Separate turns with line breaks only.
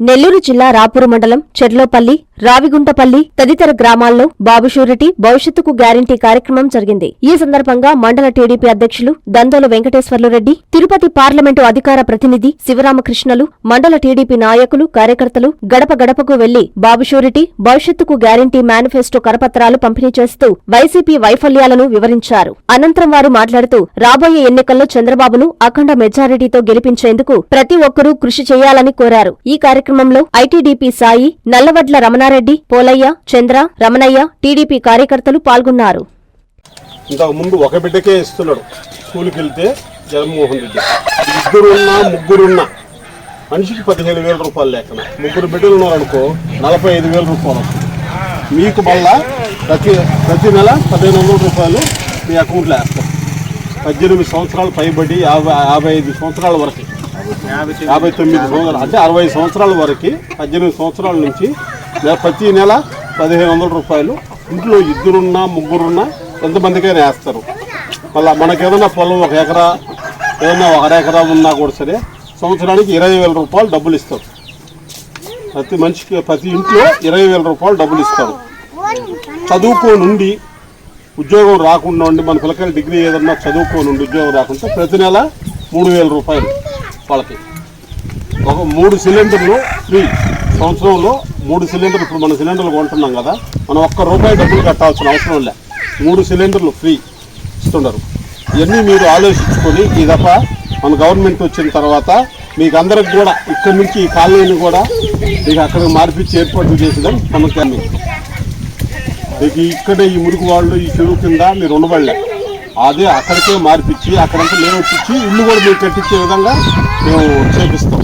నెల్లూరు జిల్లా రాపూరు మండలం చెర్లోపల్లి రావిగుంటపల్లి తదితర గ్రామాల్లో బాబు షూరిటీ భవిష్యత్తుకు గ్యారంటీ కార్యక్రమం జరిగింది. ఈ సందర్భంగా మండల టీడీపీ అధ్యక్షులు దందోల వెంకటేశ్వర్లు రెడ్డి తిరుపతి పార్లమెంటు అధికార ప్రతినిధి శివరామకృష్ణలు మండల టీడీపీ నాయకులు కార్యకర్తలు గడప గడపకు వెళ్ళి బాబు షూరిటీ భవిష్యత్తుకు గ్యారంటీ మేనిఫెస్టో కరపత్రాలు పంపిణీ చేస్తూ వైసీపీ వైఫల్యాలను వివరించారు. అనంతరం వారు మాట్లాడుతూ రాబోయే ఎన్నికల్లో చంద్రబాబును అఖండ మెజారిటీతో గెలిపించేందుకు ప్రతి ఒక్కరూ కృషి చేయాలని కోరారు. ఈ కార్యక్రమంలో ఐటీడీపీ సాయి నల్లవడ్ల రమణారెడ్డి పోలయ్య చంద్ర రమణయ్య టీడీపీ కార్యకర్తలు పాల్గొన్నారు.
ఇంతకు ముందు ఒక బిడ్డకే ఇస్తున్నాడు. స్కూల్కి వెళ్తే జగన్మోహన్ రెడ్డి. ఇద్దరున్నా ముగ్గురున్నా. మనిషికి పదిహేను వేల రూపాయలు లేకన? ముగ్గురు బిడ్డలు ఉన్నారనుకో నలభై ఐదు వేల రూపాయలు వస్తుంది. మీకు మళ్ళా ప్రతి ప్రతి నెల పదిహేను వందల రూపాయలు మీ అకౌంట్లో వేస్తారు. పద్దెనిమిది సంవత్సరాలు పైబడి యాభై యాభై ఐదు సంవత్సరాల వరకు. యాభై తొమ్మిది సంవత్సరాలు అంటే అరవై సంవత్సరాల వరకు పద్దెనిమిది సంవత్సరాల నుంచి ప్రతి నెల పదిహేను వందల రూపాయలు ఇంట్లో ఇద్దరున్నా ముగ్గురున్నా ఎంతమందికైనా వేస్తారు. మళ్ళీ మనకి ఏదైనా పొలం ఒక ఎకరా ఏదైనా ఒక అర ఎకరా ఉన్నా కూడా సరే సంవత్సరానికి ఇరవై వేల రూపాయలు డబ్బులు ఇస్తారు. ప్రతి మనిషికి ప్రతి ఇంట్లో ఇరవై వేల రూపాయలు డబ్బులు ఇస్తారు. చదువుకోనుండి ఉద్యోగం రాకుండా ఉండి మన పిల్లకాయలు డిగ్రీ ఏదన్నా చదువుకోనుండి ఉద్యోగం రాకుండా ప్రతి నెల మూడు వేల రూపాయలు. వాళ్ళకి. ఒక మూడు సిలిండర్లు ఫ్రీ. సంవత్సరంలో మూడు సిలిండర్లు ఇప్పుడు మన సిలిండర్లు కొంటున్నాం కదా మనం ఒక్క రూపాయి డబ్బులు కట్టాల్సిన అవసరం లే మూడు సిలిండర్లు ఫ్రీ ఇస్తున్నారు ఇవన్నీ మీరు ఆలోచించుకొని ఈ దఫ మన గవర్నమెంట్ వచ్చిన తర్వాత మీకు అందరికి కూడా ఇక్కడి నుంచి ఈ కాలనీని కూడా మీకు అక్కడికి మార్పిచ్చి ఏర్పాట్లు చేసేదాం మనకి మీకు ఇక్కడే ఈ మురికి వాళ్ళు ఈ చెరువు కింద మీరు ఉండబడలే. అదే అక్కడికే మార్పిచ్చి అక్కడంతా లేవట్టించి ఇల్లు కూడా మీరు కట్టించే విధంగా మేము చేపిస్తాం